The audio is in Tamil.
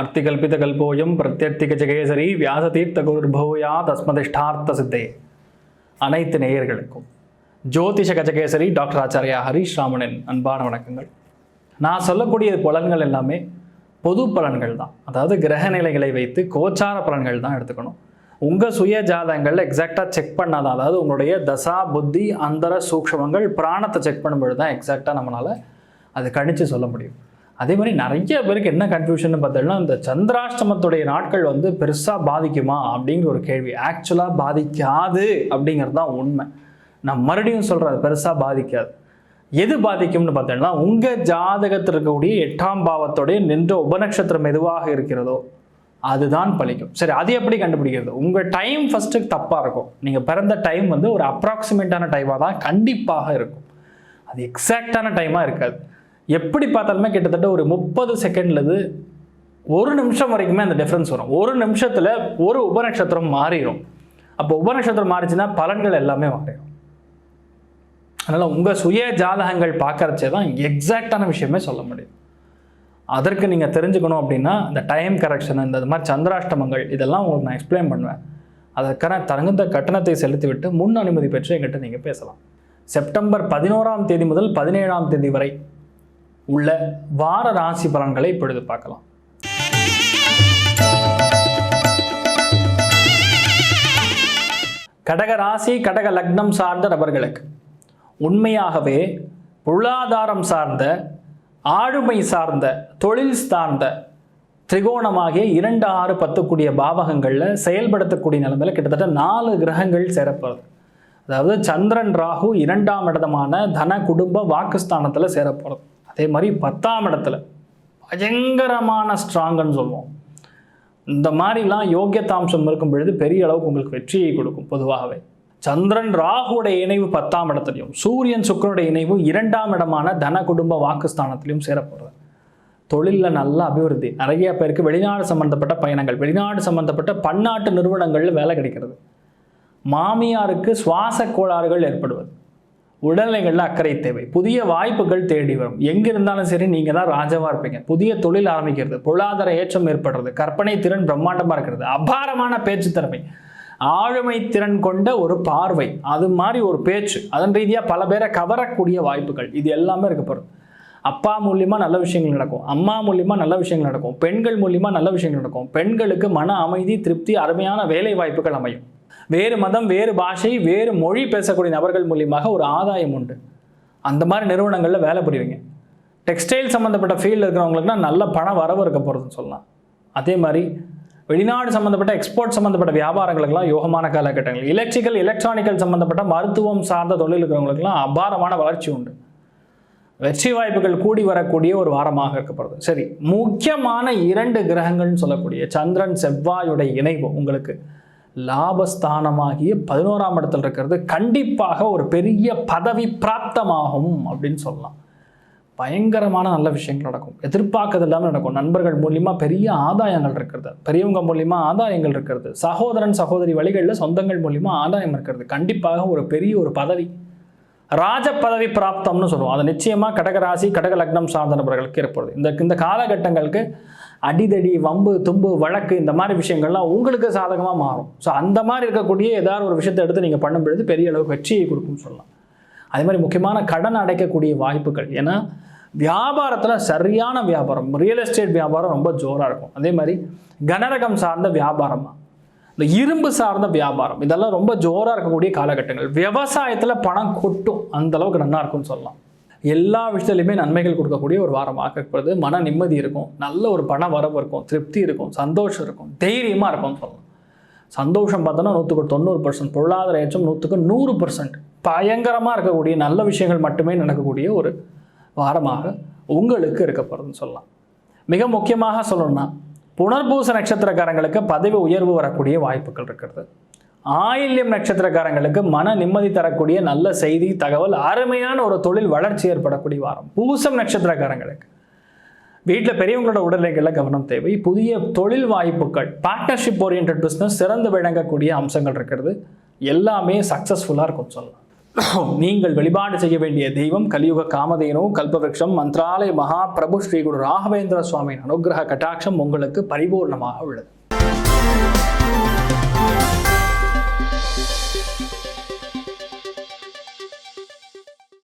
அர்த்திகல்பிதகல்போயம் பிரத்யர்த்திக ஜெகேசரி வியாசதீர்த்த குருர்பூயா தஸ்மதிஷ்டார்த்த சித்தே. அனைத்து நேயர்களுக்கும் ஜோதிஷ கஜகேசரி டாக்டர் ஆச்சாரியா ஹரீஷ் ராமனின் அன்பான வணக்கங்கள். நான் சொல்லக்கூடிய பலன்கள் எல்லாமே பொது பலன்கள் தான். அதாவது கிரக நிலைகளை வைத்து கோச்சார பலன்கள் தான் எடுத்துக்கணும். உங்கள் சுய ஜாதகங்கள் எக்ஸாக்டாக செக் பண்ணாதான் அதாவது உங்களுடைய தசா புத்தி அந்தர சூக்ஷமங்கள் பிராணத்தை செக் பண்ணும்பொழுது தான் எக்ஸாக்டாக நம்மளால் அது கணித்து சொல்ல முடியும். அதே மாதிரி நிறைய பேருக்கு என்ன கன்ஃபியூஷன் பார்த்தோன்னா இந்த சந்திராஷ்டமத்துடைய நாட்கள் வந்து பெருசாக பாதிக்குமா அப்படிங்கிற ஒரு கேள்வி. ஆக்சுவலாக பாதிக்காது அப்படிங்கிறது தான் உண்மை. நான் மறுபடியும் சொல்கிறேன் அது பெருசாக பாதிக்காது. எது பாதிக்கும்னு பார்த்தோம்னா உங்கள் ஜாதகத்தில் இருக்கக்கூடிய எட்டாம் பாவத்தோடைய நின்ற உபநட்சத்திரம் எதுவாக இருக்கிறதோ அதுதான் பழிக்கும். சரி அது எப்படி கண்டுபிடிக்கிறது? உங்கள் டைம் ஃபஸ்ட்டு தப்பாக இருக்கும். நீங்கள் பிறந்த டைம் வந்து ஒரு அப்ராக்சிமேட்டான டைமாக தான் கண்டிப்பாக இருக்கும். அது எக்ஸாக்டான டைமாக இருக்காது. எப்படி பார்த்தாலுமே கிட்டத்தட்ட ஒரு முப்பது செகண்ட்லேருந்து ஒரு நிமிஷம் வரைக்குமே அந்த டிஃப்ரென்ஸ் வரும். ஒரு நிமிஷத்தில் ஒரு உபநட்சத்திரம் மாறிடும் அப்போ உபநட்சத்திரம் மாறிச்சுன்னா பலன்கள் எல்லாமே மாறிடும் அதனால் உங்கள் சுய ஜாதகங்கள் பார்க்கறச்சே தான் எக்ஸாக்டான விஷயமே சொல்ல முடியும். அதற்கு நீங்கள் தெரிஞ்சுக்கணும் அப்படின்னா இந்த டைம் கரெக்ஷன் இந்த இது மாதிரி சந்திராஷ்டமங்கள் இதெல்லாம் உங்களுக்கு நான் எக்ஸ்பிளைன் பண்ணுவேன். அதற்கான தகுந்த கட்டணத்தை செலுத்திவிட்டு முன் அனுமதி பெற்று எங்கிட்ட நீங்கள் பேசலாம். செப்டம்பர் பதினோராம் தேதி முதல் பதினேழாம் தேதி வரை உள்ள வார ராசி பலன்களை இப்பொழுது பார்க்கலாம். கடக ராசி கடக லக்னம் சார்ந்த நபர்களுக்கு உண்மையாகவே பொருளாதாரம் சார்ந்த ஆளுமை சார்ந்த தொழில் சார்ந்த திரிகோணமாகிய இரண்டு ஆறு பத்துக்கூடிய பாவகங்களில் செயல்படுத்தக்கூடிய நிலைமையில் கிட்டத்தட்ட நாலு கிரகங்கள் சேரப்போகிறது அதாவது சந்திரன் ராகு இரண்டாம் இடமான தன குடும்ப வாக்குஸ்தானத்தில் சேரப்போகிறது அதே மாதிரி பத்தாம் இடத்துல பயங்கரமான ஸ்ட்ராங்குன்னு சொல்லுவோம். இந்த மாதிரிலாம் யோக்கியதாம்சம் இருக்கும் பொழுது பெரிய அளவுக்கு உங்களுக்கு வெற்றியை கொடுக்கும் பொதுவாகவே. சந்திரன் ராகுடைய இணைவு பத்தாம் இடத்துலையும் சூரியன் சுக்கரனுடைய இணைவு இரண்டாம் இடமான தன குடும்ப வாக்குஸ்தானத்திலையும் சேரப்படுறது தொழிலில் நல்ல அபிவிருத்தி. நிறைய பேருக்கு வெளிநாடு சம்பந்தப்பட்ட பயணங்கள் வெளிநாடு சம்பந்தப்பட்ட பன்னாட்டு நிறுவனங்களில் வேலை கிடைக்கிறது. மாமியாருக்கு சுவாச கோளாறுகள் ஏற்படுவது. உடல்நிலைகளில் அக்கறை தேவை. புதிய வாய்ப்புகள் தேடி வரும். எங்கே இருந்தாலும் சரி நீங்கள் தான் ராஜாவாக இருப்பீங்க. புதிய தொழில் ஆரம்பிக்கிறது. பொருளாதார ஏற்றம் ஏற்படுறது. கற்பனை திறன் பிரம்மாண்டமாக இருக்கிறது. அபாரமான பேச்சு திறமை. ஆளுமை திறன் கொண்ட ஒரு பார்வை. அது மாதிரி ஒரு பேச்சு. அதன் ரீதியாக பல பேரை கவரக்கூடிய வாய்ப்புகள். இது எல்லாமே இருக்க போகிறது அப்பா மூலியமாக நல்ல விஷயங்கள் நடக்கும். அம்மா மூலியமாக நல்ல விஷயங்கள் நடக்கும். பெண்கள் மூலியமாக நல்ல விஷயங்கள் நடக்கும். பெண்களுக்கு மன அமைதி திருப்தி அருமையான வேலை வாய்ப்புகள் அமையும். வேறு மதம் வேறு பாஷை வேறு மொழி பேசக்கூடிய நபர்கள் மூலியமாக ஒரு ஆதாயம் உண்டு. அந்த மாதிரி நிறுவனங்களில் வேலை புரிவீங்க. டெக்ஸ்டைல் சம்மந்தப்பட்ட ஃபீல்டில் இருக்கிறவங்களுக்குனா நல்ல பண வரவு இருக்க போகிறதுன்னு சொல்லலாம். அதே மாதிரி வெளிநாடு சம்மந்தப்பட்ட எக்ஸ்போர்ட் சம்மந்தப்பட்ட வியாபாரங்களுக்கெல்லாம் யோகமான காலகட்டங்கள். எலக்ட்ரிக்கல் எலக்ட்ரானிக்கல் சம்மந்தப்பட்ட மருத்துவம் சார்ந்த தொழில் இருக்கிறவங்களுக்குலாம் அபாரமான வளர்ச்சி உண்டு. வெற்றி வாய்ப்புகள் கூடி வரக்கூடிய ஒரு வாரமாக இருக்கப்படுது. சரி முக்கியமான இரண்டு கிரகங்கள்னு சொல்லக்கூடிய சந்திரன் செவ்வாயுடைய இணைவு உங்களுக்கு லாபஸ்தானமாகிய பதினோராம் இடத்தில் இருக்கிறது. கண்டிப்பாக ஒரு பெரிய பதவி பிராப்தமாகும் அப்படின்னு சொல்லலாம். பயங்கரமான நல்ல விஷயங்கள் நடக்கும். எதிர்பார்க்கறது எல்லாமே நடக்கும். நண்பர்கள் மூலியமாக பெரிய ஆதாயங்கள் இருக்கிறது. பெரியவங்க மூலியமாக ஆதாயங்கள் இருக்கிறது. சகோதரன் சகோதரி வழிகளில் சொந்தங்கள் மூலியமாக ஆதாயம் இருக்கிறது. கண்டிப்பாக ஒரு பெரிய ஒரு பதவி. ராஜ பதவி பிராப்தம்னு சொல்லுவோம். அது நிச்சயமாக கடகராசி கடக லக்னம் சார்ந்த நபர்களுக்கு ஏற்படுது. இந்த இந்த காலகட்டங்களுக்கு அடிதடி வம்பு தும்பு வழக்கு இந்த மாதிரி விஷயங்கள்லாம் உங்களுக்கு சாதகமாக மாறும். ஸோ அந்த மாதிரி இருக்கக்கூடிய ஏதாவது ஒரு விஷயத்தை எடுத்து நீங்கள் பண்ணும் பொழுது பெரிய அளவுக்கு வெற்றியை கொடுக்கும்னு சொல்லலாம். அதே மாதிரி முக்கியமான கடன் அடைக்கக்கூடிய வாய்ப்புகள். ஏன்னா வியாபாரத்தில் சரியான வியாபாரம் ரியல் எஸ்டேட் வியாபாரம் ரொம்ப ஜோராக இருக்கும். அதே மாதிரி கனரகம் சார்ந்த வியாபாரமாக இந்த இரும்பு சார்ந்த வியாபாரம் இதெல்லாம் ரொம்ப ஜோராக இருக்கக்கூடிய காலகட்டங்கள். விவசாயத்தில் பணம் கொட்டும். அந்த அளவுக்கு நல்லா இருக்கும்னு சொல்லலாம். எல்லா விஷயத்துலையுமே நன்மைகள் கொடுக்கக்கூடிய ஒரு வாரம் ஆக்கப்படுது மன நிம்மதி இருக்கும். நல்ல ஒரு பண வரவு இருக்கும். திருப்தி இருக்கும். சந்தோஷம் இருக்கும். தைரியமாக இருக்கும்னு சொல்லலாம். சந்தோஷம் பார்த்தோன்னா நூற்றுக்கு தொண்ணூறு பர்சன்ட் பொருளாதார ஏற்றம் நூற்றுக்கு நூறு பர்சன்ட் பயங்கரமாக இருக்கக்கூடிய நல்ல விஷயங்கள் மட்டுமே நடக்கக்கூடிய ஒரு வாரமாக உங்களுக்கு இருக்க போகிறதுன்னு சொல்லலாம். மிக முக்கியமாக சொல்லணும்னா புனர்பூச நட்சத்திரக்காரங்களுக்கு பதவி உயர்வு வரக்கூடிய வாய்ப்புகள் இருக்கிறது. ஆயில்யம் நட்சத்திரக்காரங்களுக்கு மன நிம்மதி தரக்கூடிய நல்ல செய்தி தகவல் அருமையான ஒரு தொழில் வளர்ச்சி ஏற்படக்கூடிய வாரம். பூசம் நட்சத்திரக்காரங்களுக்கு. வீட்டில் பெரியவங்களோட உடல்நிலைகளில் கவனம் தேவை. புதிய தொழில் வாய்ப்புகள் பார்ட்னர்ஷிப் ஓரியன்ட் பிஸ்னஸ் சிறந்து விளங்கக்கூடிய அம்சங்கள் இருக்கிறது. எல்லாமே சக்ஸஸ்ஃபுல்லாக இருக்கும் சொல்லலாம். நீங்கள் வழிபாடு செய்ய வேண்டிய தெய்வம் கலியுக காமதேனு கல்பவருஷம் மந்த்ராலய மகா பிரபு ஸ்ரீ குரு ராகவேந்திர சுவாமியின் அனுகிரக கட்டாட்சம் உங்களுக்கு பரிபூர்ணமாக உள்ளது.